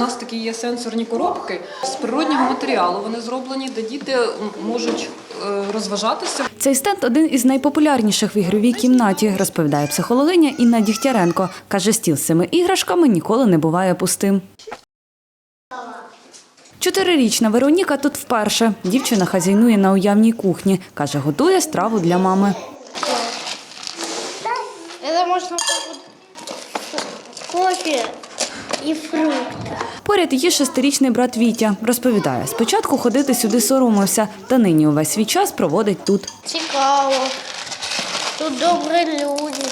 нас такі є сенсорні коробки з природнього матеріалу. Вони зроблені, де діти можуть е, розважатися. Цей стенд один із найпопулярніших в ігровій кімнаті, розповідає психологиня Інна Дігтяренко. Каже, стіл з цими іграшками ніколи не буває пустим. Чотирирічна Вероніка тут вперше. Дівчина хазяйнує на уявній кухні. Каже, готує страву для мами. Кофе и фрукти. Поряд її шестирічний брат Вітя. Розповідає, спочатку ходити сюди соромився, та нині увесь свій час проводить тут. Цікаво. Тут добрі люди.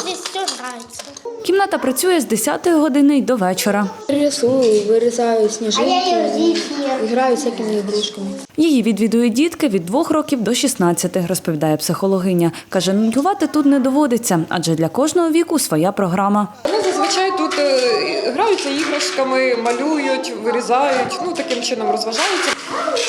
Здесь все нравится. Кімната працює з 10 години й до вечора. Рисую, вирізаю сніжинки, граю всякими ігрушками. Її відвідують дітки від 2 років до 16, розповідає психологиня. Каже, нудьгувати тут не доводиться, адже для кожного віку своя програма. Вони зазвичай тут е, граються іграшками, малюють, вирізають, ну таким чином розважаються.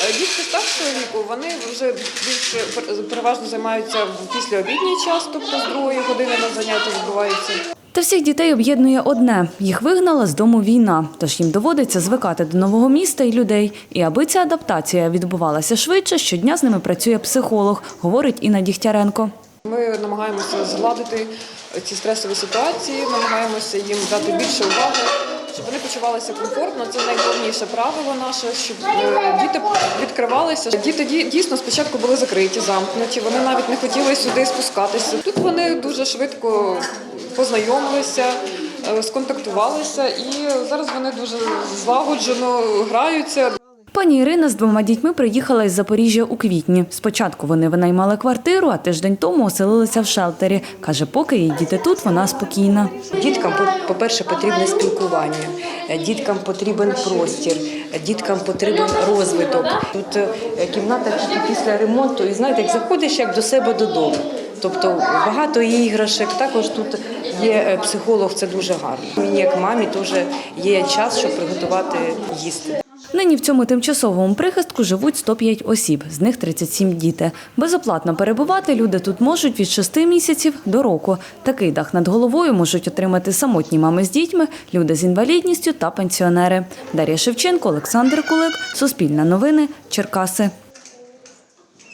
Е, Дітки старшого віку вони вже більше пер- переважно займаються в післяобідній час, тобто з другої години на заняття відбуваються. Та всіх дітей об'єднує одне: їх вигнала з дому війна, тож їм доводиться звикати до нового міста і людей. І аби ця адаптація відбувалася швидше, щодня з ними працює психолог, говорить Інна Дігтяренко. Ми намагаємося згладити ці стресові ситуації, намагаємося їм дати більше уваги, щоб вони почувалися комфортно. Це найголовніше правило наше, щоб е, діти відкривалися. Діти дійсно спочатку були закриті, замкнуті. Вони навіть не хотіли сюди спускатися. Тут вони дуже швидко познайомилися, е, сконтактувалися, і зараз вони дуже злагоджено граються. Пані Ірина з двома дітьми приїхала із Запоріжжя у квітні. Спочатку вони винаймали квартиру, а тиждень тому оселилися в шелтері. Каже, поки її діти тут, вона спокійна. Діткам, по- по-перше, потрібне спілкування, діткам потрібен простір, діткам потрібен розвиток. Тут е, кімната після ремонту, і знаєте, як заходиш як до себе додому. Тобто багато іграшок, також тут є е, психолог, це дуже гарно. Мені як мамі теж є час, щоб приготувати їсти. Нині в цьому тимчасовому прихистку живуть 105 осіб, з них 37 діти. Безоплатно перебувати люди тут можуть від 6 місяців до року. Такий дах над головою можуть отримати самотні мами з дітьми, люди з інвалідністю та пенсіонери. Дар'я Шевченко, Олександр Кулик, Суспільне новини, Черкаси.